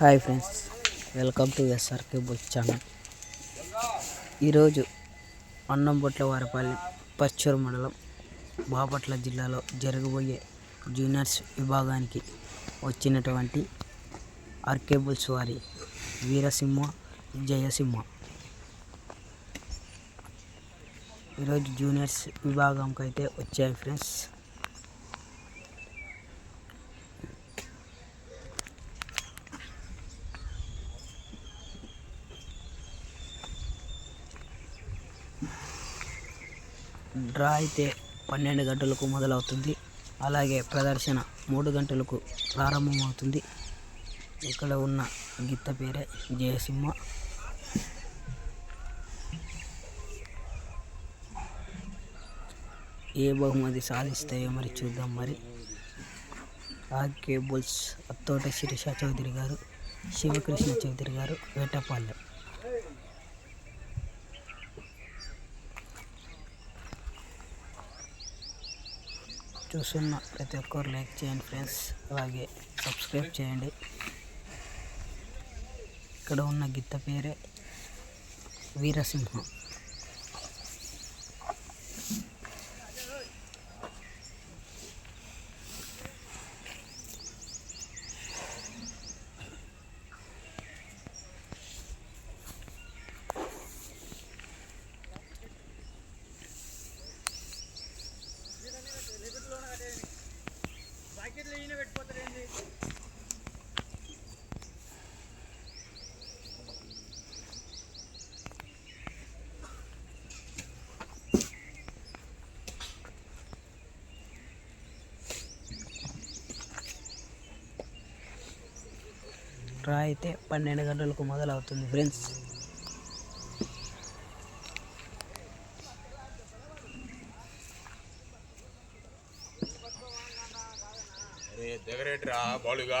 Hi friends welcome to S R K book channel. ఈరోజు అన్నంబొట్ల వారపల్లి పచ్చూరు మండలం బాపట్ల జిల్లాలో జరగబోయే జూనియర్స్ విభాగానికి వచ్చినటువంటి ఆర్కేబుల్స్ వారి వీరసింహ జయసింహ. ఈరోజు జూనియర్స్ విభాగంకి అయితే వచ్చాయి ఫ్రెండ్స్. డ్రా అయితే పన్నెండు గంటలకు మొదలవుతుంది. అలాగే ప్రదర్శన మూడు గంటలకు ప్రారంభమవుతుంది. ఇక్కడ ఉన్న గీత పేరే జయసింహ. ఏ బహుమతి సాధిస్తాయో మరి చూద్దాం మరి. ఆ కేబుల్స్ అత్తోట శిరీష చౌదరి గారు శివకృష్ణ చౌదరి గారు వేటపాలెం. చూస్తున్న ప్రతి ఒక్కరు లైక్ చేయండి ఫ్రెండ్స్. అలాగే సబ్స్క్రైబ్ చేయండి. ఇక్కడ ఉన్న గిత్త పేరే వీరసింహం. డ్రా అయితే పన్నెండు గంటలకు మొదలవుతుంది ఫ్రెండ్స్ దగ్గరేట్రా బాలుగా.